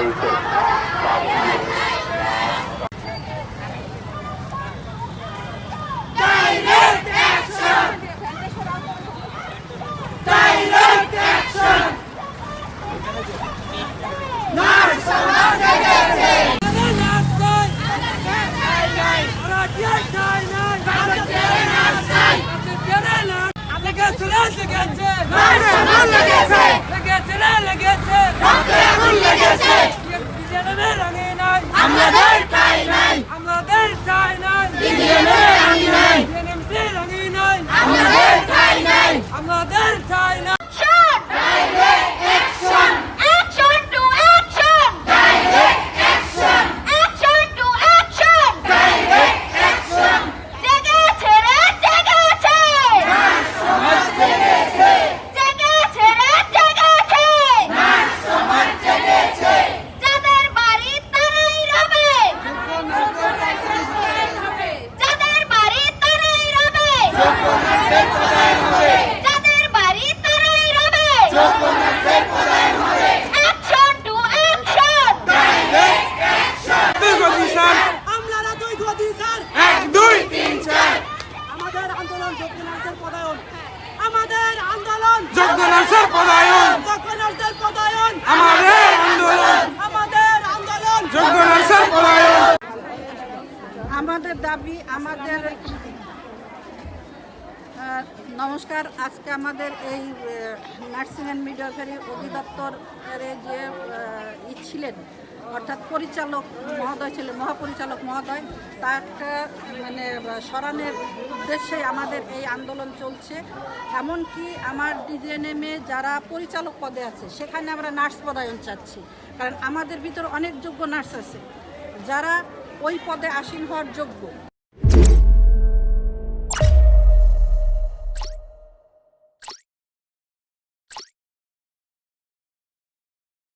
open. আমাদের আন্দোলন যোগ্যনাথের পদায়ন। আমাদের আন্দোলন পদায়ন। আমাদের আন্দোলন। আমাদের আন্দোলন। যোগ্যনাথের পদায়ন। আমাদের দাবি আমাদের নমস্কার, আজকে আমাদের এই নার্সিং অ্যান্ড মিডওয়াইফারি অধিদপ্তরের যে ই ছিলেন, অর্থাৎ পরিচালক মহোদয় ছিলেন, মহাপরিচালক মহোদয়, তাকে মানে সরানোর উদ্দেশ্যে আমাদের এই আন্দোলন চলছে। এমনকি আমার ডিজিএনএমে যারা পরিচালক পদে আছে, সেখানে আমরা নার্স পদায়ন চাচ্ছি, কারণ আমাদের ভিতর অনেক যোগ্য নার্স আছে। যারা ওই পদে আসীন হওয়ার যোগ্য